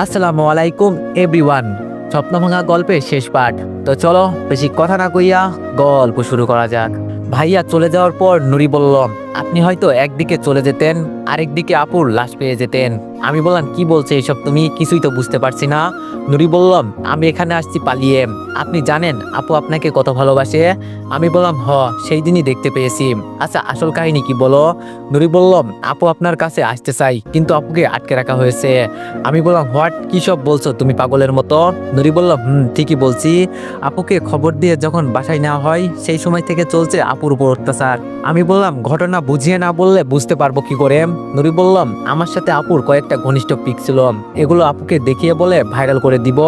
আসসালামু আলাইকুম এভরিওয়ান স্বপ্নভাঙা গল্পের শেষ পাঠ। তো চলো, বেশি কথা না কইয়া গল্প শুরু করা যাক। ভাইয়া চলে যাওয়ার পর নুরি বলল আপনি হয়তো একদিকে চলে যেতেন, আরেকদিকে আপুর লাশ পেয়ে যেতেন। আমি বললাম, কি বলছে এসব তুমি? কিছুই তো বুঝতে পারছি না। নুরি বললাম, আমি এখানে আসছি পালিয়ে। আপনি জানেন, আপু আপনাকে কত ভালোবাসে? আমি বললাম, হ, সেই দিনই দেখতে পেয়েছি। আচ্ছা আসল কাহিনী কি বলো? নুরি বললাম, আপু আপনার কাছে আসতে চাই, কিন্তু আপুকে আটকে রাখা হয়েছে। আমি বললাম, হোয়াট? কি সব বলছো তুমি পাগলের মতো? নুরি বললাম, হুম, ঠিকই বলছি। আপুকে খবর দিয়ে যখন বাসায় নেওয়া হয়, সেই সময় থেকে চলছে আপুর উপর অত্যাচার। আমি বললাম, ঘটনা বুঝিয়ে না বললে বুঝতে পারব কি করে? নুরি বললাম, আমার সাথে আপুর কয়েকটা ঘনিষ্ঠ পিক ছিল। এগুলো আপুকে দেখিয়ে বলে ভাইরাল করে দিব,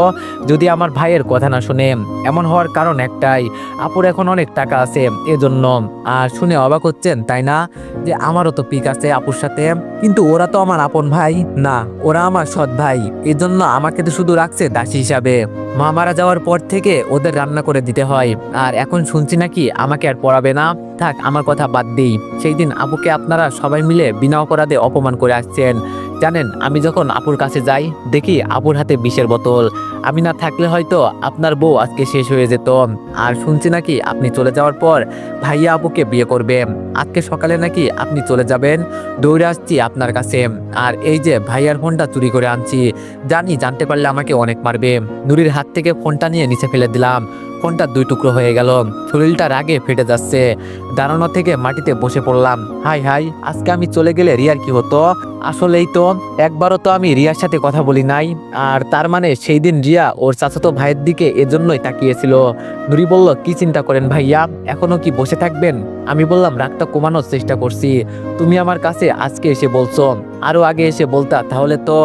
যদি আমার ভাইয়ের কথা না শুনে। এমন হওয়ার কারণ একটাই, আপুর এখন অনেক টাকা আছে, এজন্য। আর শুনে অবাক হচ্ছেন, তাই না? যে আমারও তো পিক আছে আপুর সাথে, কিন্তু ওরা তো আমার আপন ভাই। না, ওরা আমার সৎ ভাই। এজন্য আমাকে তো শুধু রাখছে দাসী হিসাবে। মা মারা যাওয়ার পর থেকে ওদের রান্না করে দিতে হয়। আর এখন শুনছি নাকি আমাকে আর পড়াবে না। থাক, আমার কথা বাদ দিই। সেই দিন আপুকে আপনারা সবাই মিলে বিনা অপরাধে অপমান করে আসছেন। জানেন, আমি যখন আপুর কাছে যাই, দেখি আপুর হাতে বিষের বোতল। আমি না থাকলে হয়তো আপনার বউ আজকে শেষ হয়ে যেত। আর শুনছি নাকি আপনি চলে যাওয়ার পর ভাইয়া আপুকে বিয়ে করবে। আজকে সকালে নাকি আপনি চলে যাবেন। দৌড়ে আসছি আপনার কাছে। আর এই যে ভাইয়ার ফোনটা চুরি করে আনছি, জানি জানতে পারলে আমাকে অনেক মারবে। নুরির হাত থেকে ফোনটা নিয়ে নিচে ফেলে দিলাম। ফোনটা দুই টুকরো হয়ে গেল। শরীরটা রাগে ফেটে যাচ্ছে। দাঁড়ানো থেকে মাটিতে বসে পড়লাম। হাই হাই, আজকে আমি চলে গেলে রিয়ার কি হতো? আসলেই তো, একবারও তো আমি রিয়ার সাথে কথা বলি নাই, আর তার মানে সেই দিন রিয়া ওর চাচাতো ভাইয়ের দিকে এজন্যই তাকিয়েছিল। নুরি বলল, কি চিন্তা করেন ভাইয়া? এখনও কি বসে থাকবেন? আমি বললাম, রাগটা কমানোর চেষ্টা করছি। তুমি আমার কাছে আজকে এসে বলছো, আরও আগে এসে বলতা, তাহলে তো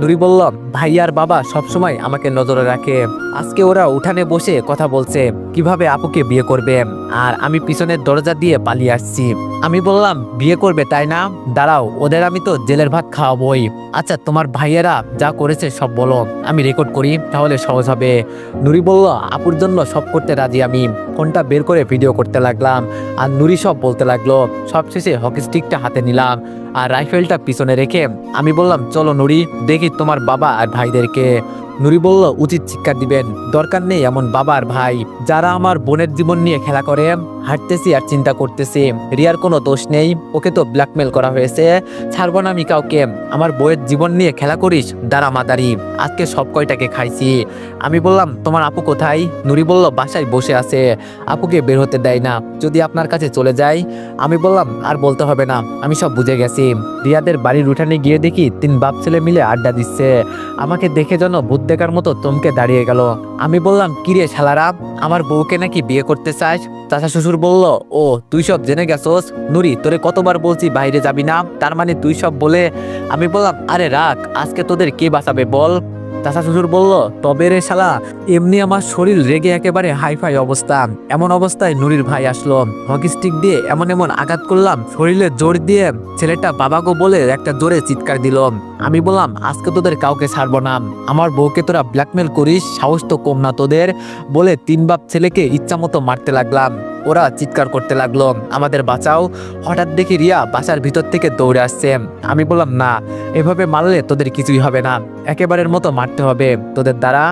নুরি বলল, ভাইয়ার বাবা সবসময় আমাকে নজরে রাখে। আজকে ওরা উঠানে বসে কথা বলছে, কীভাবে আপুকে বিয়ে করবে? আর আমি পিছনের দরজা দিয়ে পালিয়ে আসছি। আমি বললাম, বিয়ে করবে তাই না? দাঁড়াও, ওদের আমি তো জেলের ভাত খাওয়াবই। আচ্ছা তোমার ভাইয়েরা যা করেছে সব বলো। আমি রেকর্ড করি, তাহলে সহজ হবে। নুরি বলল, আপুর জন্য সব করতে রাজি আমি। ফোনটা বের করে ভিডিও করতে লাগলাম। আর নুরি সব বলতে লাগল। সবশেষে হকি স্টিকটা হাতে নিলাম। আর রাইফেলটা পিছনে রেখে আমি বললাম, চলো নুরি, দেখি তোমার বাবা আর ভাইদেরকে। নুরি বলল, উচিত শিক্ষা দিবেন। দরকার নেই এমন বাবা আর ভাই। যারা আমার বোনের জীবন নিয়ে খেলা করে, হাঁটতেছি আর চিন্তা করতেছি। রিয়ার কোনো দোষ নেই। ওকে তো ব্ল্যাকমেল করা হয়েছে। ছাড়বো না আমি কাউকে। আমার বইয়ের জীবন নিয়ে খেলা করিস, দাঁড়া মাদারি। আজকে সব কয়টাকে খাইছি। আমি বললাম, তোমার আপু কোথায়? নুরি বলল, বাসায় বসে আছে। আপুকে বের হতে দেয় না। যদি আপনার কাছে চলে যাই আমি বললাম, আর বলতে হবে না। আমি সব বুঝে গেছি। রিয়াদের বাড়ির উঠানে গিয়ে দেখি তিন বাপ ছেলে মিলে আড্ডা দিচ্ছে। আমাকে দেখে যেন ভূত দেখার মতো চমকে দাঁড়িয়ে গেল। আমি বললাম কিরে শালারা, আমার বউকে নাকি বিয়ে করতে চাস? চাচা শ্বশুর বলল, ও, তুই সব জেনে গেছোস। নুরি, তোরে কতবার বলছি বাইরে যাবি না? তার মানে তুই সব বলে আমি বললাম, আরে রাখ, আজকে তোদের কে বাঁচাবে বল? চাচা শ্বশুর বলল, তবে রে শালা, এমনি আমার শরীর রেগে একেবারে হাইফাই অবস্থা। এমন অবস্থায় নুরির ভাই আসলো। হকি স্টিক দিয়ে এমন এমন আঘাত করলাম, শরীরে জোর দিয়ে ছেলেটা বাবাগো বলে একটা জোরে চিৎকার দিল। আমি বললাম, আজকে তোদের কাউকে ছাড়বো না। আমার বউকে তোরা ব্ল্যাকমেল করিস, সাহস তো কম না তোদের বলে তিন বাপ ছেলেকে ইচ্ছা মতো মারতে লাগলাম। ওরা চিৎকার করতে লাগল। আমাদের বাঁচাও। হঠাৎ দেখি রিয়া বাসার ভিতর থেকে দৌড়ে আসছে। আমি বললাম, না, এভাবে মারলে তোদের কিছুই হবে না। একেবারের মতো মারতে হবে। তোদের দ্বারা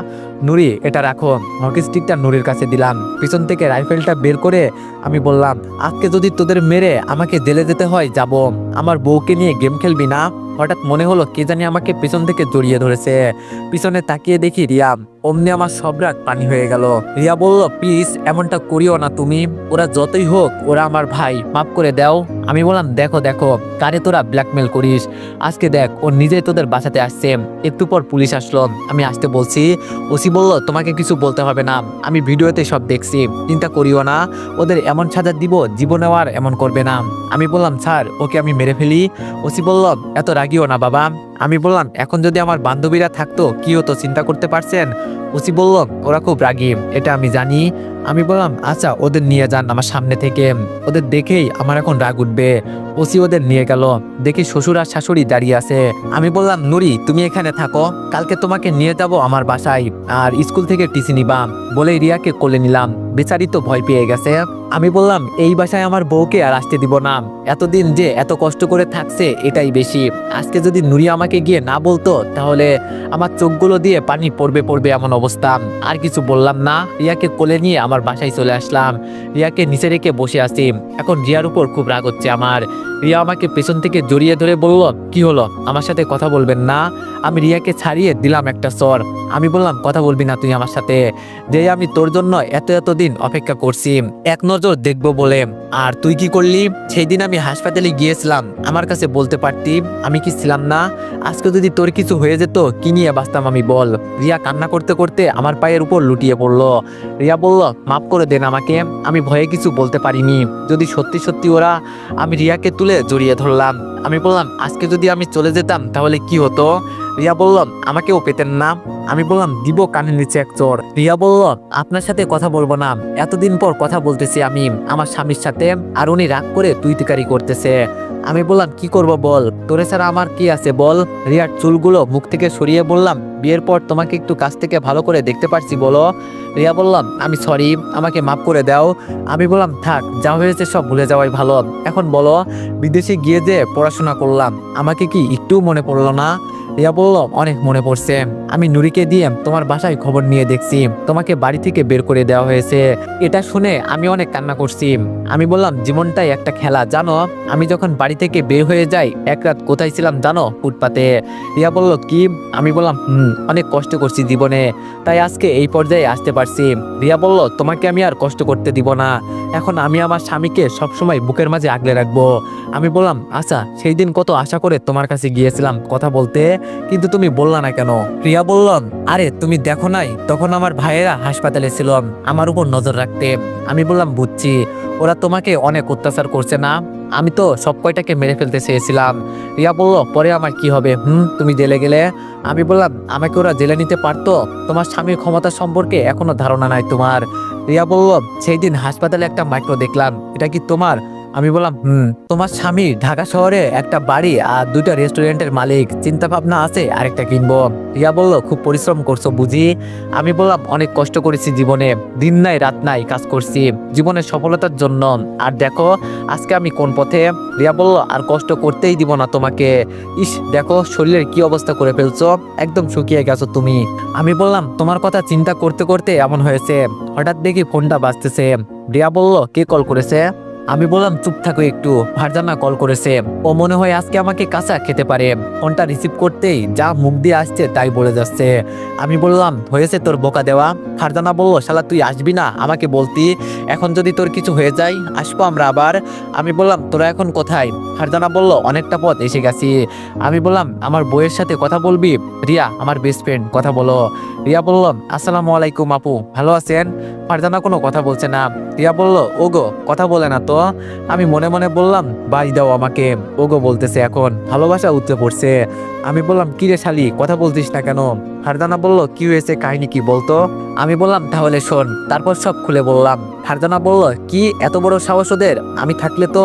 নুরি, এটা রাখো। হকি স্টিকটা নুরির কাছে দিলাম। পিছন থেকে রাইফেলটা বের করে আমি বললাম, আজকে যদি তোদের মেরে আমাকে জেলে যেতে হয়, যাব। আমার বউকে নিয়ে গেম খেলবি না? হঠাৎ মনে হলো কে জানি আমাকে পিছন থেকে জড়িয়ে ধরেছে। পিছনে তাকিয়ে দেখি রিয়া। অমনি আমার সব রাগ পানি হয়ে গেল। রিয়া বলল, প্লিজ, এমনটা করিও না তুমি। ওরা যতই হোক, ওরা আমার ভাই। মাফ করে দাও। আমি বললাম, দেখো দেখো, কারে তোরা ব্ল্যাকমেল করিস? আজকে দেখ, ও নিজেই তোদের বাঁচাতে আসছে। একটু পর পুলিশ আসলো। আমি আসতে বলছি। ওসি বলল, তোমাকে কিছু বলতে হবে না। আমি ভিডিওতে সব দেখছি। চিন্তা করিও না। ওদের এমন সাজা দিব, জীবনেও এমন করবে না। আমি বললাম, স্যার, ওকে আমি মেরে ফেলি। ওসি বলল, এত রাগিও না বাবা আমি বললাম, এখন যদি আমার বান্ধবীরা থাকতো, কি হতো, চিন্তা করতে পারছেন? ওসি বলল, ওরা খুব রাগি, এটা আমি জানি। আমি বললাম আচ্ছা ওদের নিয়ে যান আমার সামনে থেকে। ওদের দেখেই আমার এখন রাগ উঠবে। ওসি ওদের নিয়ে গেল। দেখি শ্বশুর আর শাশুড়ি দাঁড়িয়ে আছে। আমি বললাম, নুরি, তুমি এখানে থাকো। কালকে তোমাকে নিয়ে যাব আমার বাসায় আর স্কুল থেকে টিসি নিবা। বলে রিয়াকে কোলে নিলাম। বেচারি তো ভয় পেয়ে গেছে। আমি বললাম, এই বাসায় আমার বউকে আর আসতে দিব না। এতদিন যে এত কষ্ট করে থাকছে, এটাই বেশি। আজকে যদি নুরি আমাকে আমাকে গিয়ে না বলতো, তাহলে আমার চোখগুলো দিয়ে পানি পড়বে পড়বে এমন অবস্থা। আর কিছু বললাম না, রিয়াকে কোলে নিয়ে আমার বাসায় চলে আসলাম। রিয়াকে নিচে রেখে বসে আছি। এখন রিয়ার উপর খুব রাগ হচ্ছে আমার। রিয়া আমাকে পেছন থেকে জড়িয়ে ধরে বলল, কি হলো? আমার সাথে কথা বলবেন না? আমি রিয়াকে ছাড়িয়ে দিলাম একটা স্বর। আমি বললাম, কথা বলবি না তুই আমার সাথে। যে আমি তোর জন্য এত এত দিন অপেক্ষা করছি, এক নজর দেখব বলে। আর তুই কি করলি? সেই দিন আমি হাসপাতালে গিয়েছিলাম। আমার কাছে বলতে পারতি, আমি কি ছিলাম না? আজকে যদি তোর কিছু হয়ে যেত, কি নিয়ে বাঁচতাম আমি বল। রিয়া কান্না করতে করতে আমার পায়ের উপর লুটিয়ে পড়ল। রিয়া বলল, মাফ করে দেন আমাকে, আমি ভয়ে কিছু বলতে পারিনি। যদি সত্যি সত্যি ওরা আমি রিয়াকে তুলে জড়িয়ে ধরলাম। আমি বললাম আজকে যদি আমি চলে যেতাম তাহলে কি হতো? রিয়া বলল আমাকেও পেতেন না আমি বললাম, দিব কানের নিচে এক চোর। রিয়া বলল, আপনার সাথে কথা বলব না। এতদিন পর কথা বলতেছি আমি। আমার স্বামীর সাথে আর উনি রাগ করে তুই তুকারি করতেছে। আমি বললাম, কি করব বল? তোরে ছাড়া আমার কি আছে বল? রিয়ার চুলগুলো মুখ থেকে সরিয়ে বললাম, বিয়ের পর তোমাকে একটু কাছ থেকে ভালো করে দেখতে পারছি, বলো। রিয়া বললাম, আমি সরি, আমাকে মাফ করে দাও। আমি বললাম, থাক, যা হয়েছে সব ভুলে যাওয়াই ভালো। এখন বলো, বিদেশে গিয়ে যে পড়াশোনা করলাম, আমাকে কি একটু মনে পড়ল না? রিয়া বলল, অনেক মনে পড়ছে। আমি নুরিকে দিয়ে তোমার বাসায় খবর নিয়ে দেখছি। তোমাকে বাড়ি থেকে বের করে দেওয়া হয়েছে। এটা শুনে আমি অনেক কান্না করছি। আমি বললাম, জীবনটাই একটা খেলা, জানো? আমি যখন বাড়ি থেকে বের হয়ে যাই, এক রাত কোথায় ছিলাম জানো? ফুটপাতে। রিয়া বলল, কি? আমি বললাম, হুম, অনেক কষ্ট করছি জীবনে। তাই আজকে এই পর্যায়ে আসতে পারছি। রিয়া বলল, তোমাকে আমি আর কষ্ট করতে দিব না। এখন আমি আমার স্বামীকে সবসময় বুকের মাঝে আগলে রাখব। আমি বললাম আচ্ছা সেই দিন কত আশা করে তোমার কাছে গিয়েছিলাম কথা বলতে? কিন্তু তুমি বললা না কেন? রিয়া বললাম, আরে, তুমি দেখো নাই, তখন আমার ভাইয়েরা হাসপাতালে ছিল আমার উপর নজর রাখতে। আমি বললাম, বুঝছি, ওরা তোমাকে অনেক অত্যাচার করছে না? আমি তো সব কয়টাকে মেরে ফেলতে চেয়েছিলাম। রিয়া বলল, পরে আমার কি হবে? হুম, তুমি জেলে গেলে? আমি বললাম, আমাকে ওরা জেলে নিতে পারতো? তোমার স্বামীর ক্ষমতা সম্পর্কে এখনও ধারণা নাই তোমার। রিয়া বলল সেই দিন হাসপাতালে একটা মাইক্রো দেখলাম, এটা কি তোমার? আমি বললাম, হুম, তোমার স্বামী ঢাকা শহরে একটা বাড়ি আর দুইটা রেস্টুরেন্টের মালিক। চিন্তা ভাবনা আছে, আরেকটা কিনবো। রিয়া বলল, খুব পরিশ্রম করছ বুঝি? আমি বললাম, অনেক কষ্ট করেছি জীবনে। দিন নাই, রাত নাই কাজ করছি, জীবনের সফলতার জন্য। আর দেখো, আজকে আমি কোন পথে? রিয়া বলল, আর কষ্ট করতেই দিব না তোমাকে। ইস, দেখো, শরীরের কি অবস্থা করে ফেলছো। একদম শুকিয়ে গেছো তুমি। আমি বললাম, তোমার কথা চিন্তা করতে করতে এমন হয়েছে। হঠাৎ দেখি ফোনটা বাজতেছে। রিয়া বলল, কে কল করেছে? আমি বললাম, চুপ থাকো একটু। ফারজানা কল করেছে, ও মনে হয় আজকে আমাকে কাঁচা খেতে পারে। ফোনটা রিসিভ করতেই যা মুখ দিয়ে আসছে তাই বলে যাচ্ছে। আমি বললাম, হয়েছে তোর বোকা দেওয়া? ফারজানা বলল, শালা, তুই আসবি না? আমাকে বলতি। এখন যদি তোর কিছু হয়ে যায়, আসব আমরা আবার। আমি বললাম, তোরা এখন কোথায়? ফারজানা বলল, অনেকটা পথ এসে গেছি। আমি বললাম, আমার বইয়ের সাথে কথা বলবি? রিয়া, আমার বেস্ট ফ্রেন্ড কথা বলো। রিয়া বলল আসসালামু আলাইকুম আপু, ভালো আছেন? ফারজানা কোনো কথা বলছে না। রিয়া বলল ওগো, কথা বলে না তো। আমি মনে মনে বললাম, বাই দাও আমাকে। ওগো বলতেছে এখন, ভালোবাসা উঠতে পড়ছে। আমি বললাম, কি রে শালি, কথা বলতিস না কেন? ফারজানা বলল, কি হয়েছে, কাহিনী কি বলতো? আমি বললাম, তাহলে শোন, তারপর সব খুলে বললাম। ফারজানা বলল, কি, এত বড় সাহস ওদের? আমি থাকলে তো?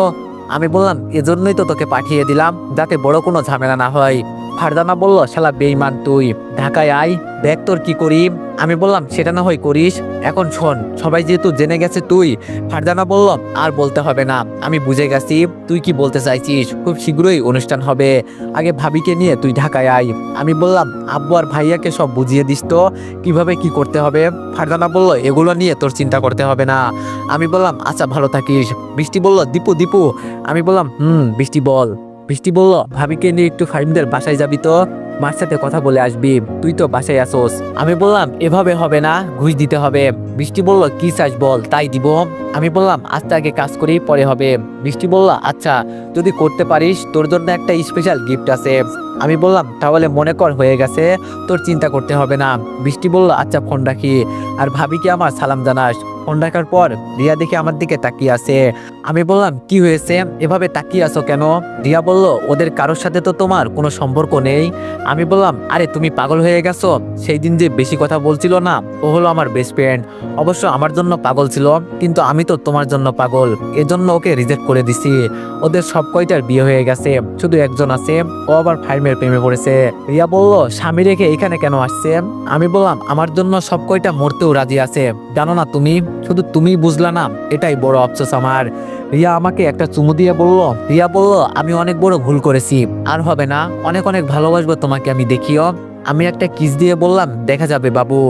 আমি বললাম, এজন্যই তো তোকে পাঠিয়ে দিলাম, যাতে বড় কোনো ঝামেলা না হয়। ফারজানা বলল, শালা বেইমান তুই, ঢাকায় আয়, দেখ তোর কি করি। আমি বললাম, সেটা না হয় করিস। এখন শোন, সবাই যেহেতু জেনে গেছে তুই ফারজানা বলল, আর বলতে হবে না, আমি বুঝে গেছি, তুই কি বলতে চাইছিস? খুব শীঘ্রই অনুষ্ঠান হবে। আগে ভাবিকে নিয়ে তুই ঢাকায় আয়। আমি বললাম, আব্বু আর ভাইয়াকে সব বুঝিয়ে দিস তো, কীভাবে কি করতে হবে? ফারজানা বলল, এগুলো নিয়ে তোর চিন্তা করতে হবে না। আমি বললাম আচ্ছা ভালো থাকিস। বৃষ্টি বলল, দীপু দীপু। আমি বললাম, হুম, বৃষ্টি বল। বৃষ্টি বলল, ভাবিকে নিয়ে একটু ফাইমদের বাসায় যাবি তো? মার সাথে কথা বলে আসবি। তুই তো বাসায় আসোস। আমি বললাম, এভাবে হবে না, ঘুষ দিতে হবে। বৃষ্টি বলল, কি চাস বল, তাই দিব। আমি বললাম আজকে আগে কাজ করি, পরে হবে। বৃষ্টি বলল আচ্ছা যদি করতে পারিস, তোর জন্য একটা স্পেশাল গিফট আছে। আমি বললাম, তাহলে মনে কর, হয়ে গেছে, তোর চিন্তা করতে হবে না। বৃষ্টি বলল আচ্ছা ফোন রাখি। আর ভাবিকে আমার সালাম জানাস। ফোন রাখার পর রিয়া দেখে আমার দিকে তাকিয়ে আছে। আমি বললাম, কি হয়েছে? এভাবে তাকিয়ে আছো কেন? রিয়া বলল, ওদের কারোর সাথে তো তোমার কোনো সম্পর্ক নেই। আমি বললাম, আরে, তুমি পাগল হয়ে গেছো? সেই দিন যে বেশি কথা বলছিল না, ও হলো আমার বেস্ট ফ্রেন্ড অবশ্য আমার জন্য পাগল ছিল, কিন্তু আমি তো তোমার জন্য পাগল। এজন্য ওকে রিজেক্ট করে দিছি। ওদের সব কয়টার বিয়ে হয়ে গেছে, শুধু একজন আছে, ও আবার ফাইমের প্রেমে পড়েছে। রিয়া বলল, স্বামী রেখে এখানে কেন আসছে? আমি বললাম, আমার জন্য সব কয়টা মরতেও রাজি আছে। জানো না তুমি? শুধু তুমি বুঝলা না, এটাই বড় আফসোস আমার। রিয়া আমাকে একটা চুমু দিয়ে বলল, রিয়া বলল, আমি অনেক বড় ভুল করেছি। আর হবে না, অনেক অনেক ভালোবাসবো তোমাকে, আমি দেখিও। আমি একটা কিস দিয়ে বললাম, দেখা যাবে বাবু।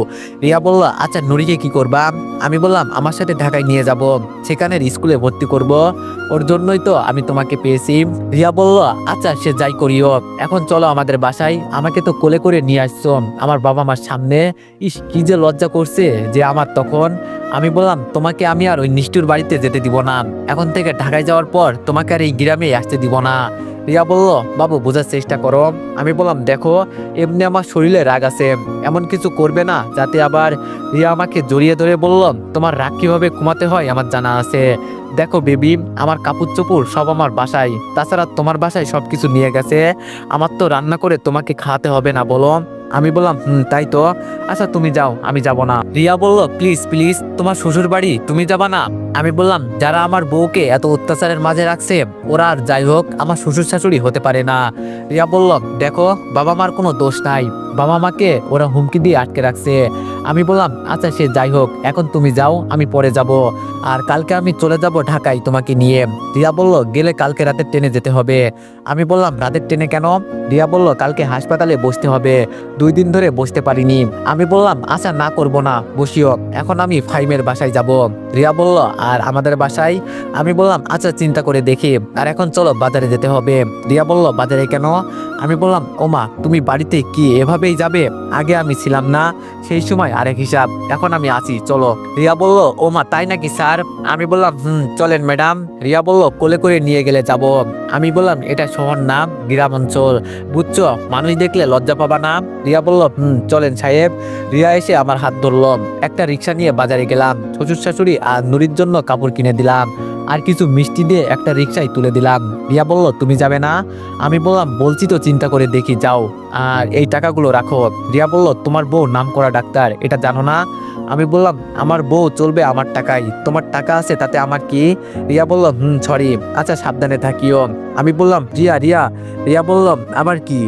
রিয়া বলল আচ্ছা নুরিকে কি করবা? আমি বললাম, আমার সাথে ঢাকায় নিয়ে যাব সেখানের স্কুলে ভর্তি করব। ওর জন্যই তো আমি তোমাকে পেয়েছি। রিয়া বলল আচ্ছা সে যাই করিও। এখন চলো আমাদের বাসায়, আমাকে তো কোলে করে নিয়ে আসছো আমার বাবা মার সামনে। ইস, কি যে লজ্জা করছে যে আমার তখন। আমি বললাম, তোমাকে আমি আর ওই নিষ্ঠুর বাড়িতে যেতে দিব না। এখন থেকে ঢাকায় যাওয়ার পর তোমাকে আর এই গ্রামে আসতে দিব না। রিয়া বলল বাবু বোঝার চেষ্টা করো আমি বললাম, দেখো, এমনি আমার শরীরে রাগ আছে, এমন কিছু করবে না, যাতে আবার রিয়া আমাকে জড়িয়ে ধরে বললাম, তোমার রাগ কীভাবে কমাতে হয় আমার জানা আছে। দেখো বেবি, আমার কাপড় চোপড় সব আমার বাসায়। তাছাড়া তোমার বাসায় সব কিছু নিয়ে গেছে। আমার তো রান্না করে তোমাকে খাওয়াতে হবে না, বলো। আমি বললাম, হুম, তাই তো। আচ্ছা তুমি যাও, আমি যাব না। রিয়া বলল, প্লিজ প্লিজ, তোমার শ্বশুর বাড়ি তুমি যাবা না? আমি বললাম, যারা আমার বউকে এত অত্যাচারের মাঝে রাখছে, ওরা আর যাই হোক, আমার শ্বশুর শাশুড়ি হতে পারে না। রিয়া বলল, দেখো বাবা মার কোনো দোষ নাই। বাবা মাকে ওরা হুমকি দিয়ে আটকে রাখছে। আমি বললাম আচ্ছা সে যাই হোক, এখন তুমি যাও, আমি পরে যাব। আর কালকে আমি চলে যাব ঢাকায় তোমাকে নিয়ে। রিয়া বলল, গেলে কালকে রাতের ট্রেনে যেতে হবে। আমি বললাম, রাতের ট্রেনে কেন? রিয়া বলল, কালকে হাসপাতালে বসতে হবে। দুই দিন ধরে বসতে পারিনি। আমি বললাম আচ্ছা না করব না, বসিও। এখন আমি ফাইমের বাসায় যাব। রিয়া বলল, আর আমাদের বাসায়? আমি বললাম আচ্ছা চিন্তা করে দেখি। আর এখন চলো বাজারে যেতে হবে। রিয়া বলল, বাজারে কেন? আমি বললাম, ওমা, তুমি বাড়িতে কি এভাবেই যাবে? আগে আমি ছিলাম না। সেই সময় আরেক হিসাব, এখন আমি আছি, চলো। রিয়া বলল, ও মা, তাই নাকি, স্যার? আমি বললাম, হুম, চলেন, ম্যাডাম। রিয়া বলল, কোলে করে নিয়ে গেলে যাব। আমি বললাম, এটা শহর না, গ্রাম অঞ্চল। বুঝছ, মানুষ দেখলে লজ্জা পাবা না? রিয়া বলল, হুম, চলেন, সাহেব। রিয়া এসে আমার হাত ধরল। একটা রিক্সা নিয়ে বাজারে গেলাম। শ্বশুর শাশুড়ি আর নুরির জন্য কাপড় কিনে দিলাম। আর কিছু মিষ্টি দিয়ে একটা রিক্সায় তুলে দিলাম। রিয়া বলল, তুমি যাবে না? আমি বললাম, বলছি তো, চিন্তা করে দেখি, যাও। আর এই টাকাগুলো রাখো। রিয়া বলল, তোমার বউ নাম করা ডাক্তার, এটা জানো না? আমি বললাম, আমার বউ চলবে আমার টাকাই তোমার টাকা আছে, তাতে আমার কি? রিয়া বলল, হুম, সরি। আচ্ছা সাবধানে থাকিও। আমি বললাম, রিয়া রিয়া। রিয়া বললাম আবার কি?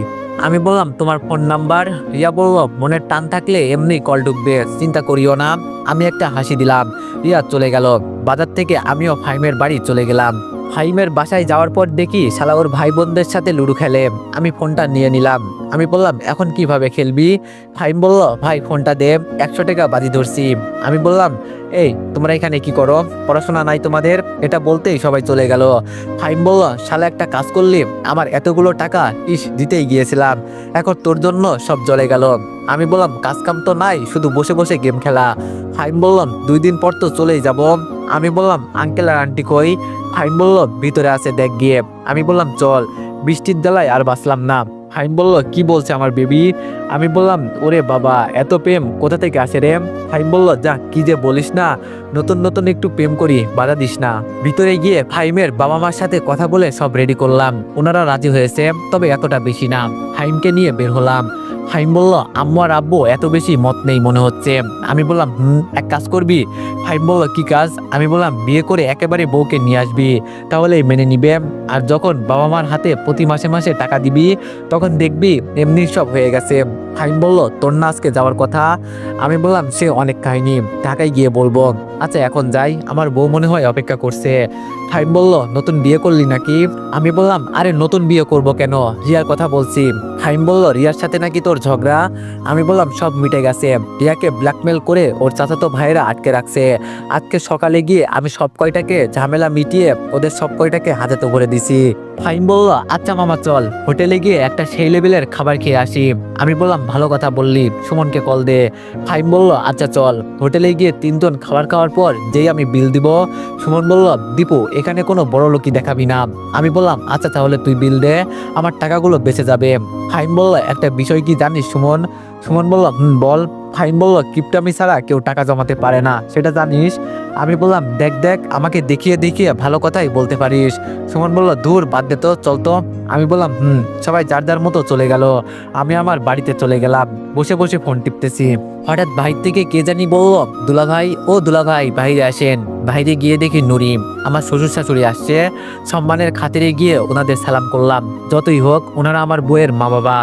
আমি বললাম, তোমার ফোন নাম্বার রিয়া বলল, মনের টান থাকলে এমনি কল ঢুকবে, চিন্তা করিও না। আমি একটা হাসি দিলাম। রিয়া চলে গেল। বাজার থেকে আমিও ফাইমের বাড়ি চলে গেলাম। ফাইমের বাসায় যাওয়ার পর দেখি শালা ওর ভাই বোনদের সাথে লুডু খেলে। আমি ফোনটা নিয়ে নিলাম। আমি বললাম, এখন কীভাবে খেলবি? ফাইম বলল, ভাই, ফোনটা দে, একশো টাকা বাজি ধরছি। আমি বললাম, এই, তোমরা এখানে কি করো? পড়াশোনা নাই তোমাদের? এটা বলতেই সবাই চলে গেল। ফাইম বলল, শালা, একটা কাজ করলি? আমার এতগুলো টাকা ইস, দিতেই গিয়েছিলাম। এখন তোর জন্য সব জ্বলে গেল। আমি বললাম কাজ কাম তো নাই, শুধু বসে বসে গেম খেলা। ফাইম বললাম দুই দিন পর তো চলেই যাব। আমি বললাম, আঙ্কেল আর আন্টি কই? ফাইম বলল, ভিতরে আছে, দেখ গিয়ে। আমি বললাম, চল। বৃষ্টির জ্বালায় আর বাঁচলাম না। ফাইম বলল, কি বলছে আমার বেবি? আমি বললাম, ওরে বাবা, এত প্রেম কোথা থেকে আসে রে? ফাইম বলল, যা, কি যে বলিস না। নতুন নতুন একটু প্রেম করি, বাধা দিস না। ভিতরে গিয়ে ফাইমের বাবা মার সাথে কথা বলে সব রেডি করলাম। ওনারা রাজি হয়েছে, তবে এতটা বেশি না। ফাইমকে নিয়ে বের হলাম। ফাইম বলল আম্মু আর আব্বু, এত বেশি মত নেই মনে হচ্ছে। আমি বললাম, হুম, এক কাজ করবি? ফাহিম বলল, কি কাজ? আমি বললাম, বিয়ে করে একেবারে বউকে নিয়ে আসবি, তাহলেই মেনে নিবে। আর যখন বাবা মার হাতে প্রতি মাসে মাসে টাকা দিবি, তখন দেখবি এমনি সব হয়ে গেছে। ফাইম বলল, তোর না আজকে যাওয়ার কথা? আমি বললাম, সে অনেক কাহিনী। ঢাকায় গিয়ে বলব। আচ্ছা এখন যাই। আমার বউ মনে হয় অপেক্ষা করছে। ফাইম বলল, নতুন বিয়ে করলি নাকি? আমি বললাম, আরে, নতুন বিয়ে করব কেন? রিয়ার কথা বলছি। ফাইম বলল, রিয়ার সাথে নাকি তোর ঝগড়া? আমি বললাম, সব মিটে গেছে। রিয়াকে ব্ল্যাকমেল করে ওর চাচাতো ভাইরা আটকে রাখছে। আজকে সকালে গিয়ে আমি সব কয়টাকে ঝামেলা মিটিয়ে ওদের সব কয়টাকে হাজাতে ভরে দিছি। ফাইম বলল আচ্ছা মামা, চল। হোটেলে গিয়ে একটা সেই লেভেলের খাবার খেয়ে আসি। আমি বললাম, ভালো কথা বললি, সুমনকে কল দে। ফাইম বলল আচ্ছা চল। হোটেলে গিয়ে তিনজন খাবার খাওয়ার পর যেই আমি বিল দিব, সুমন বলল, দীপু, এখানে কোনো বড় লোকই দেখাবি না। আমি বললাম আচ্ছা তাহলে তুই বিল দে, আমার টাকাগুলো বেঁচে যাবে। ফাইম বলল একটা বিষয় কি জানিস, সুমন? সুমন বলল, হুম, বল। ফাইম বলল কিপটামি ছাড়া কেউ টাকা জমাতে পারে না। সেটা জানিস? আমি বললাম, দেখ দেখ, আমাকে দেখিয়ে দেখিয়ে ভালো কথাই বলতে পারিস। সুমন বলল, দূর, বাদ দে তো, চল তো। আমি বললাম, হুম, সবাই যার যার মতো চলে গেল। আমি আমার বাড়িতে চলে গেলাম। বসে বসে ফোন টিপতেছি। হঠাৎ ভাই থেকে কে জানি বলল দুলা ভাই ও দুলা ভাই বাইরে আসেন। বাইরে গিয়ে দেখি নুরি আমার শ্বশুর শাশুড়ি আসছে। সম্মানের খাতিরে গিয়ে ওনাদের সালাম করলাম। যতই হোক, ওনারা আমার বইয়ের মা বাবা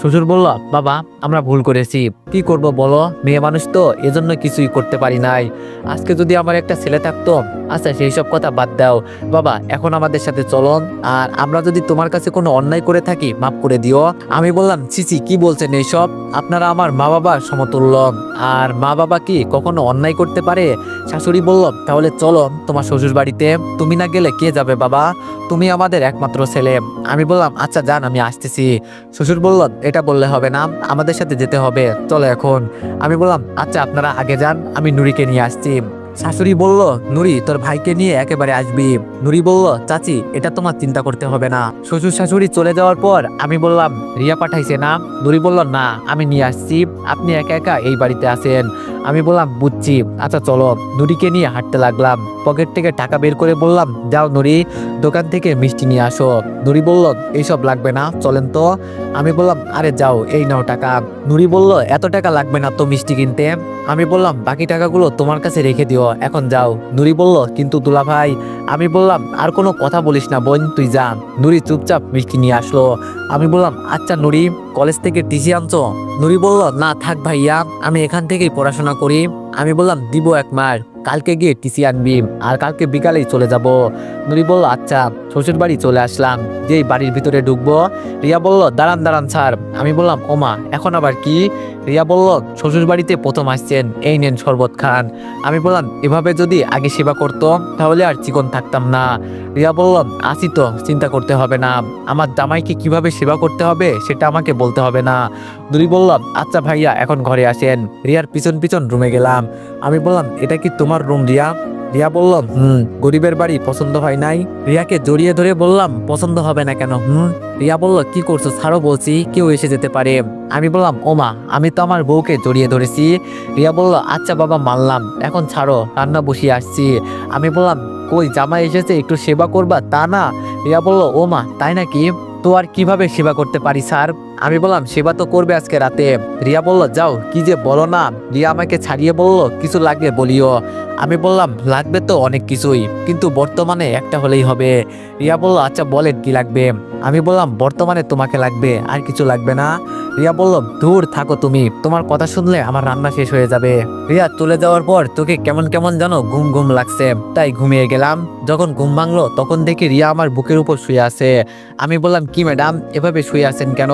শ্বশুর বলল, বাবা, আমরা ভুল করেছি। কি করব বলো? মেয়ে মানুষ তো, এজন্য কিছুই করতে পারি নাই। আজকে যদি আমার একটা ছেলে থাকতো আচ্ছা সেই সব কথা বাদ দাও। বাবা, এখন আমাদের সাথে চলো আর আমরা যদি তোমার কাছে কোনো অন্যায় করে থাকি, মাফ করে দিও। আমি বললাম সিসি কি বলছেন এইসব? আপনারা আমার মা বাবা সমতুল্য। আর মা বাবা কি কখনো অন্যায় করতে পারে? শাশুড়ি বলল, তাহলে চলো তোমার শ্বশুর বাড়িতে তুমি না গেলে কে যাবে বাবা? তুমি আমাদের একমাত্র ছেলে। আমি বললাম আচ্ছা যান, আমি আসতেছি। শ্বশুর বলল, এটা বললে হবে না, আমাদের সাথে যেতে হবে। চলো এখন। আমি বললাম আচ্ছা আপনারা আগে যান, আমি নুরিকে নিয়ে আসছি। শাশুড়ি বলল, নুরি, তোর ভাইকে নিয়ে একেবারে আসবি। নুরি বলল, চাচি, এটা তোমার চিন্তা করতে হবে না। শ্বশুর শাশুড়ি চলে যাওয়ার পর আমি বললাম, রিয়া পাঠাইছে না? নুরি বলল, না, আমি নিয়ে আসছি। আপনি একা একা এই বাড়িতে আসেন আমি বললাম, বুঝছি। আচ্ছা চলো। নুরিকে নিয়ে হাঁটতে লাগলাম। পকেট থেকে টাকা বের করে বললাম, যাও নুরি, দোকান থেকে মিষ্টি নিয়ে আসো। নুরি বলল, এইসব লাগবে না, চলেন তো। আমি বললাম, আরে, যাও, এই নাও টাকা। নুরি বলল, এত টাকা লাগবে না তো মিষ্টি কিনতে? আমি বললাম, বাকি টাকাগুলো তোমার কাছে রেখে দিও। এখন যাও। নুরি বলল, কিন্তু দুলা ভাই, আমি বললাম, আর কোনো কথা বলিস না বোন, তুই যা। নুরি চুপচাপ মিষ্টি নিয়ে আসলো। আমি বললাম আচ্ছা নুরি, কলেজ থেকে টিসি আনছো? নুরি বলল, না, থাক ভাইয়া, আমি এখান থেকেই পড়াশোনা করি। আমি বললাম, দিব এক মার কালকে গিয়ে টিসি আনবি, আর কালকে বিকালেই চলে যাব। নুরি বলল আচ্ছা। শ্বশুর বাড়ি চলে আসলাম। যেই বাড়ির ভিতরে ঢুকবো, রিয়া বলল, দাঁড়ান দাঁড়ান, স্যার। আমি বললাম ওমা এখন আবার কি? রিয়া বলল, শ্বশুর বাড়িতে প্রথম আসছেন, এই নেন শরবত খান। আমি বললাম, এভাবে যদি আগে সেবা করতো, তাহলে আর চিকন থাকতাম না। রিয়া বলল, আসি তো, চিন্তা করতে হবে না। আমার জামাইকে কীভাবে সেবা করতে হবে, সেটা আমাকে বলতে হবে না। দুরি বললাম আচ্ছা ভাইয়া, এখন ঘরে আসেন। রিয়ার পিছন পিছন রুমে গেলাম। আমি বললাম, এটা কি তোমার রুম, রিয়া? রিয়া বললাম হুম, গরিবের বাড়ি পছন্দ হয় নাই? রিয়াকে জড়িয়ে ধরে বললাম, পছন্দ হবে না কেন? হুম, রিয়া বলল, কি করছ? ছাড়ো বলছি, কেউ এসে যেতে পারে। আমি বললাম ওমা আমি তো আমার বউকে জড়িয়ে ধরেছি। রিয়া বলল আচ্ছা বাবা, মানলাম। এখন ছাড়ো, রান্না বসিয়ে আসছি। আমি বললাম, কই, জামাই এসেছে, একটু সেবা করবা? তা না। রিয়া বলল ওমা তাই নাকি? তো আর কীভাবে সেবা করতে পারি, স্যার? আমি বললাম, সেবা তো করবে আজকে রাতে। রিয়া বলল, যাও, কি যে বলো না। রিয়া আমাকে ছাড়িয়ে বলল, কিছু লাগবে বলিও। আমি বললাম, লাগবে তো অনেক কিছুই, কিন্তু বর্তমানে একটা হলেই হবে। রিয়া বলল আচ্ছা বলেন কি লাগবে? আমি বললাম, বর্তমানে তোমাকে লাগবে, আর কিছু লাগবে না? রিয়া বলল, দূর থাকো তুমি, তোমার কথা শুনলে আমার রান্না শেষ হয়ে যাবে। রিয়া, চলে যাওয়ার পর তোকে কেমন কেমন জানো ঘুম ঘুম লাগছে। তাই ঘুমিয়ে গেলাম। যখন ঘুম ভাঙলো, তখন দেখি রিয়া আমার বুকের উপর শুয়ে আছে। আমি বললাম, কি ম্যাডাম, এভাবে শুয়ে আছেন কেন?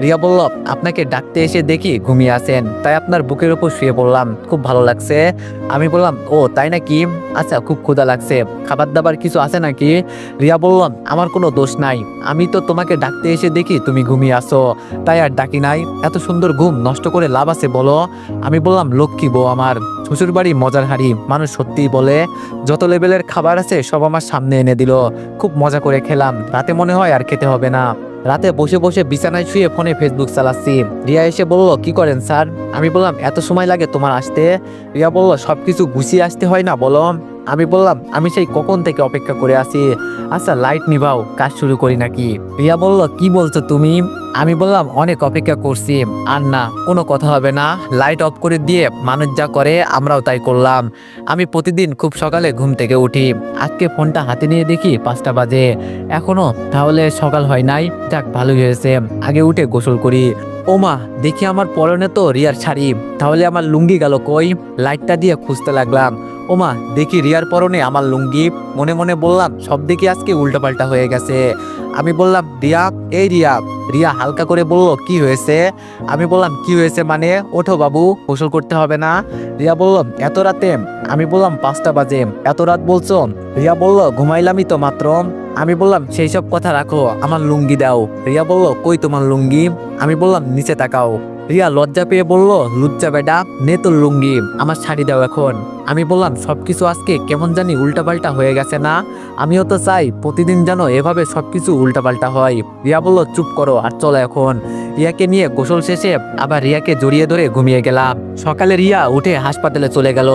রিয়া বলল, আপনাকে ডাকতে এসে দেখি ঘুমিয়ে আছেন, তাই আপনার বুকের উপর শুয়ে পড়লাম, খুব ভালো লাগছে। আমি বললাম, ও, তাই নাকি? আচ্ছা খুব ক্ষুধা লাগছে। খাবার দাবার কিছু আছে নাকি? রিয়া বললাম, আমার কোনো দোষ নাই। আমি তো তোমাকে ডাকতে এসে দেখি তুমি ঘুমিয়ে আসো তাই আর ডাকি নাই, এত সুন্দর ঘুম নষ্ট করে লাভ আছে বলো। আমি বললাম, লক্ষ্মী বউ আমার শ্বশুর বাড়ি মজার হাড়ি। মানুষ সত্যিই বলে, যত লেভেলের খাবার আছে, সব আমার সামনে এনে দিল। খুব মজা করে খেলাম। রাতে মনে হয় আর খেতে হবে না। রাতে বসে বসে বিছানায় শুয়ে ফোনে ফেসবুক চালাচ্ছি। রিয়া এসে বলল, কি করেন স্যার? আমি বললাম, এত সময় লাগে তোমার আসতে? রিয়া বলল, সবকিছু গুছিয়ে আসতে হয় না বলো? আমি বললাম, আমি সেই কখন থেকে অপেক্ষা করে আছি? আচ্ছা লাইট নিভাও কাজ শুরু করি নাকি? রিয়া বলল, কি বলছো তুমি? আমি বললাম, অনেক অপেক্ষা করছি। আর না কোনো কথা হবে না। লাইট অফ করে দিয়ে মানুষ যা করে, আমরাও তাই করলাম। আমি প্রতিদিন খুব সকালে ঘুম থেকে উঠি। আজকে ফোনটা হাতে নিয়ে দেখি পাঁচটা বাজে। এখনও তাহলে সকাল হয় নাই। যাক, ভালোই হয়েছে। আগে উঠে গোসল করি। ওমা, দেখি আমার পরনে তো রিয়ার শাড়ি। তাহলে আমার লুঙ্গি গেল কই? লাইটটা দিয়ে খুঁজতে লাগলাম। ওমা, দেখি রিয়ার পরনে আমার লুঙ্গি। মনে মনে বললাম, সব দিকে আজকে উল্টাপাল্টা হয়ে গেছে। আমি বললাম, রিয়া, এই রিয়া। রিয়া হালকা করে বলল, কি হয়েছে? আমি বললাম, কি হয়েছে মানে? ওঠো বাবু, গোসল করতে হবে না। রিয়া বলল, এত রাতে? আমি বললাম, পাঁচটা বাজে। এত রাত বলছো? রিয়া বলল, ঘুমাইলামই তো মাত্র। আমি বললাম সেই সব কথা রাখো, আমার লুঙ্গি দাও। রিয়া বলল, কই তোমার লুঙ্গি? আমি বললাম, নিচে তাকাও। রিয়া লজ্জা পেয়ে বলল, লুজ্জা বেডা নে তোর লুঙ্গি, আমার শাড়ি দাও এখন। আমি বললাম, সবকিছু আজকে কেমন জানি উল্টাপাল্টা হয়ে গেছে না? আমিও তো চাই প্রতিদিন যেন এভাবে সবকিছু উল্টাপাল্টা হয়। রিয়া বলল, চুপ করো আর চলো এখন। রিয়াকে নিয়ে গোসল শেষে আবার রিয়াকে জড়িয়ে ধরে ঘুমিয়ে গেলাম। সকালে রিয়া উঠে হাসপাতালে চলে গেল।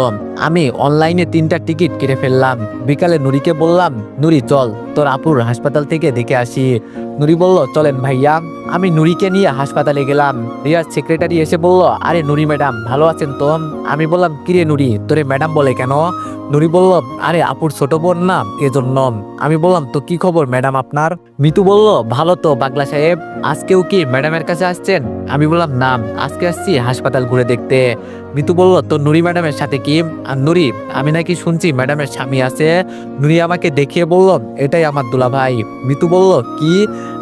আমি অনলাইনে তিনটা টিকিট কেটে ফেললাম। বিকালে নুরিকে বললাম, নুরি, চল, তোর আপুর হাসপাতাল থেকে দেখে আসি। নুরি বলল, চলেন ভাইয়া। আমি নুরিকে নিয়ে হাসপাতালে গেলাম। রিয়ার সেক্রেটারি এসে বলল, আরে নুরি ম্যাডাম, ভালো আছেন তো? আমি বললাম কিরে নুরি, তোরে ম্যাডাম বলে কেন? নুরি বলল, আরে আপুর ছোট বোন না, এজন্য। আমি বললাম, তো কি খবর ম্যাডাম আপনার? মিতু বলল, ভালো তো বাগলা সাহেব। আজকেও কি ম্যাডামের কাছে আসছেন? আমি বললাম, না, আজকে আসছি হাসপাতাল ঘুরে দেখতে। মিতু বলল, তো নুরি ম্যাডামের সাথে কি? আর নুরি, আমি নাকি শুনছি ম্যাডামের স্বামী আছে। নুরি আমাকে দেখিয়ে বলল, এটাই আমার দুলা ভাই মিতু বলল, কি?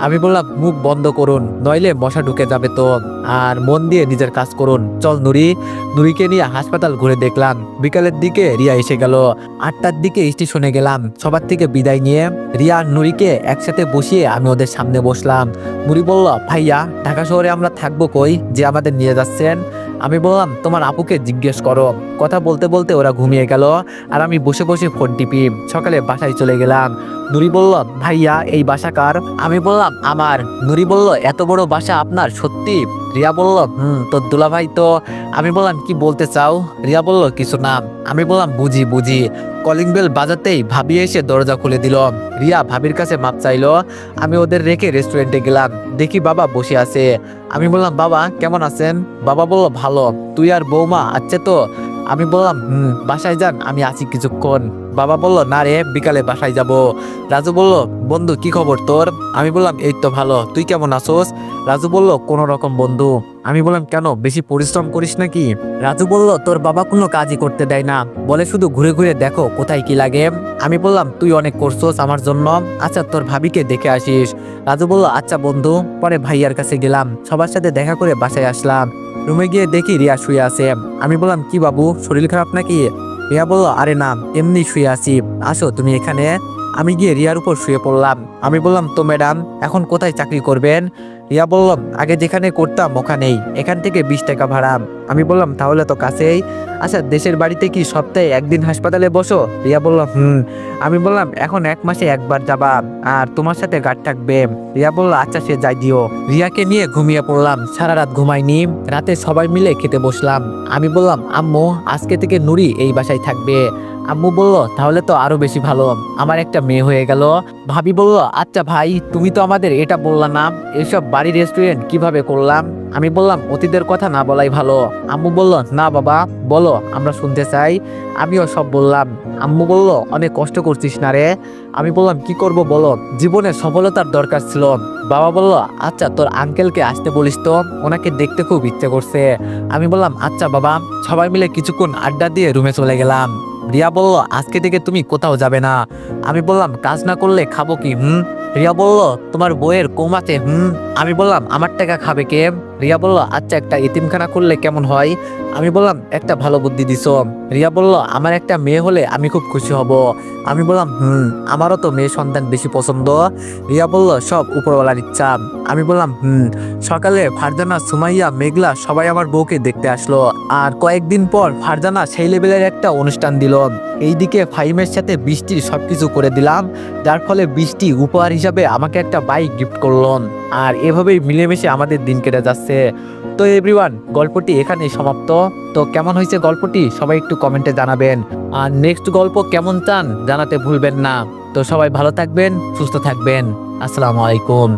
আমি বললাম, মুখ বন্ধ করুন, নইলে মশা ঢুকে যাবে তো। আর মন দিয়ে নিজের কাজ করুন। চল নুরি। নুরিকে নিয়ে হাসপাতাল ঘুরে দেখলাম। বিকালের দিকে রিয়া এসে গেল। আটটার দিকে স্টেশনে গেলাম। সবার থেকে বিদায় নিয়ে রিয়া আর নুরিকে একসাথে বসিয়ে আমি ওদের সামনে বসলাম। নুরি বলল, ভাইয়া, ঢাকা শহরে আমরা থাকব কই? যে আমাদের নিয়ে যাচ্ছেন। আমি বললাম, তোমার আপুকে জিজ্ঞেস করো। কথা বলতে বলতে ওরা ঘুমিয়ে গেল, আর আমি বসে বসে ফোন টিপি। সকালে বাসায় চলে গেলাম। নুরি বলল, ভাইয়া, এই বাসা কার? আমি বললাম, আমার। নুরি বলল, এত বড় বাসা আপনার, সত্যি? রিয়া বলল, হুম, তোর দুলাভাই তো। আমি বললাম, কি বলতে চাও? রিয়া বলল, কিছু না। আমি বললাম, বুঝি বুঝি। কলিং বেল বাজাতেই ভাবি এসে দরজা খুলে দিল। রিয়া ভাবির কাছে মাপ চাইলো। আমি ওদের রেখে রেস্টুরেন্টে গেলাম। দেখি বাবা বসে আছে। আমি বললাম বাবা কেমন আছেন? বাবা বলল ভালো। তুই আর বৌমা আছে তো আমি বললাম, হুম, বাসায় যান, আমি আছি কিছুক্ষণ। বাবা বলল, না রে, বিকালে বাসায় যাব। রাজু বলল, বন্ধু, কি খবর তোর? আমি বললাম, এই তো ভালো, তুই কেমন আছোস? রাজু বলল, কোন রকম বন্ধু। আমি বললাম, কেন, বেশি পরিশ্রম করিস নাকি? রাজু বলল, তোর বাবা কোনো কাজই করতে দেয় না। বলে, শুধু ঘুরে ঘুরে দেখো কোথায় কি লাগে। আমি বললাম, তুই অনেক করছোস আমার জন্য। আচ্ছা তোর ভাবিকে দেখে আসিস। রাজু বলল আচ্ছা বন্ধু। পরে ভাইয়ার কাছে গেলাম, সবার সাথে দেখা করে বাসায় আসলাম। রুমে গিয়ে দেখি রিয়া শুয়ে আছে। আমি বললাম, কি বাবু, শরীর খারাপ নাকি? রিয়া বলল, আরে না, এমনি শুয়ে আছি। আসো, তুমি এখানে। আমি গিয়ে রিয়ার উপর শুয়ে পড়লাম। আমি বললাম, তো ম্যাডাম, এখন কোথায় চাকরি করবেন? রিয়া বললাম আগে যেখানে করতাম, ওখানেই। এখান থেকে বিশ টাকা ভাড়া। আমি বললাম, তাহলে তো কাছেই। আচ্ছা দেশের বাড়িতে কি সপ্তাহে একদিন হাসপাতালে বসো? রিয়া বলল, হুম। আমি বললাম, এখন এক মাসে একবার যাবা, আর তোমার সাথে গার্ড থাকবে। রিয়া বলল আচ্ছা সে যাই দিও। রিয়াকে নিয়ে ঘুমিয়ে পড়লাম। সারা রাত ঘুমাইনি, রাতে সবাই মিলে খেতে বসলাম। আমি বললাম, আম্মু, আজকে থেকে নুরি এই বাসায় থাকবে। আম্মু বলল, তাহলে তো আরও বেশি ভালো। আমার একটা মেয়ে হয়ে গেল। ভাবি বলল আচ্ছা ভাই, তুমি তো আমাদের এটা বললা না। এসব বাড়ি রেস্টুরেন্ট কীভাবে করলাম? আমি বললাম, অতীতের কথা না বলাই ভালো। আম্মু বলল, না বাবা, বলো, আমরা শুনতে চাই। আমিও সব বললাম, আম্মু বলল, অনেক কষ্ট করছিস না রে? আমি বললাম, কি করব বলো, জীবনে সফলতার দরকার ছিল। বাবা বলল আচ্ছা তোর আঙ্কেলকে আসতে বলিস তো? ওনাকে দেখতে খুব ইচ্ছে করছে। আমি বললাম আচ্ছা বাবা। সবাই মিলে কিছুক্ষণ আড্ডা দিয়ে রুমে চলে গেলাম। রিয়া বলল, আজকে থেকে তুমি কোথাও যাবে না। আমি বললাম, কাজ না করলে খাব কি, হুম? রিয়া বলল, তোমার বইয়ের কমাতে হুম? আমি বললাম, আমার টাকা খাবে কে? রিয়া বলল আচ্ছা একটা ইতিমখানা করলে কেমন হয়? আমি বললাম, একটা ভালো বুদ্ধি দিছ। রিয়া বলল, আমার একটা মেয়ে হলে আমি খুব খুশি হব। আমি বললাম, হুম, আমারও তো মেয়ে সন্তান বেশি পছন্দ। রিয়া বলল, সব উপরওয়ালার ইচ্ছা। আমি বললাম, হুম। সকালে ফারজানা, সুমাইয়া, মেঘলা সবাই আমার বউকে দেখতে আসলো। আর কয়েকদিন পর ফারজানা সেই লেভেলের একটা অনুষ্ঠান দিল। এইদিকে ফাইমের সাথে বৃষ্টির সবকিছু করে দিলাম, যার ফলে বৃষ্টি উপহার হিসাবে আমাকে একটা বাইক গিফট করল আর এভাবেই মিলেমিশে আমাদের দিন কেটে যাচ্ছে। তো এভরিওয়ান গল্পটি এখানেই সমাপ্ত। তো কেমন হয়েছে গল্পটি? সবাই একটু কমেন্টে জানাবেন। আর নেক্সট গল্প কেমন চান জানাতে ভুলবেন না। তো সবাই ভালো থাকবেন, সুস্থ থাকবেন। আসসালামু আলাইকুম।